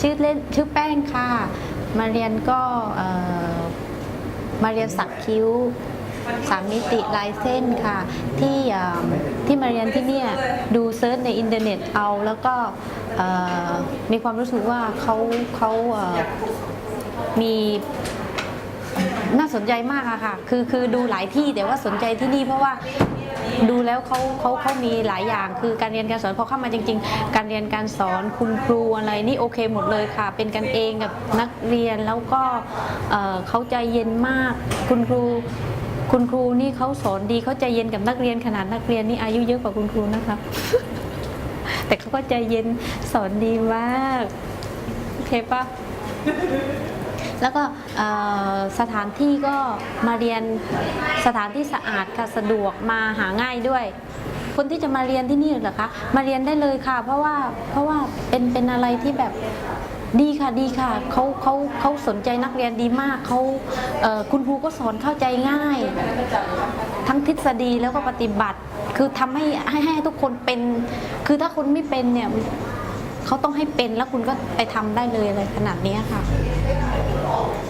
ชื่อเล่นชื่อแป้งค่ะ มาเรียนก็มาเรียนสักคิ้วสามมิติลายเส้นค่ะ ที่ที่มาเรียนที่เนี่ยดูเซิร์ชในอินเทอร์เน็ตเอา แล้วก็มีความรู้สึกว่าเขาเขามี น่าสนใจมากอะค่ะ คือคือดูหลายที่แต่ว่าสนใจที่นี่เพราะว่าดูแล้วเขาเขาเขามีหลายอย่าง คือการเรียนการสอนพอเข้ามาจริง ๆ การเรียนการสอนคุณครูอะไรนี่โอเคหมดเลยค่ะ เป็นกันเองกับนักเรียนแล้วก็เอ่อเขาใจเย็นมาก คุณครู คุณครูนี่เขาสอนดีเขาใจเย็นกับนักเรียนขนาดนักเรียนนี่อายุเยอะกว่าคุณครูนะคะ แต่เขาก็ใจเย็นสอนดีมากโอเคปะ แล้วก็สถานที่ก็มาเรียนสถานที่สะอาดค่ะสะดวกมาหาง่ายด้วย คนที่จะมาเรียนที่นี่เหรอคะมาเรียนได้เลยค่ะ เพราะว่าเพราะว่าเป็นเป็นอะไรที่แบบดีค่ะดีค่ะเขาเขาเขาสนใจนักเรียนดีมากเขาเคุณครูก็สอนเข้าใจง่าย ทั้งทฤษฎีแล้วก็ปฏิบัติ คือทำให้ให้ให้ทุกคนเป็น คือถ้าคุณไม่เป็นเนี่ยเขาต้องให้เป็นแล้วคุณก็ไปทำได้เลยอะไรขนาดนี้ค่ะ 好。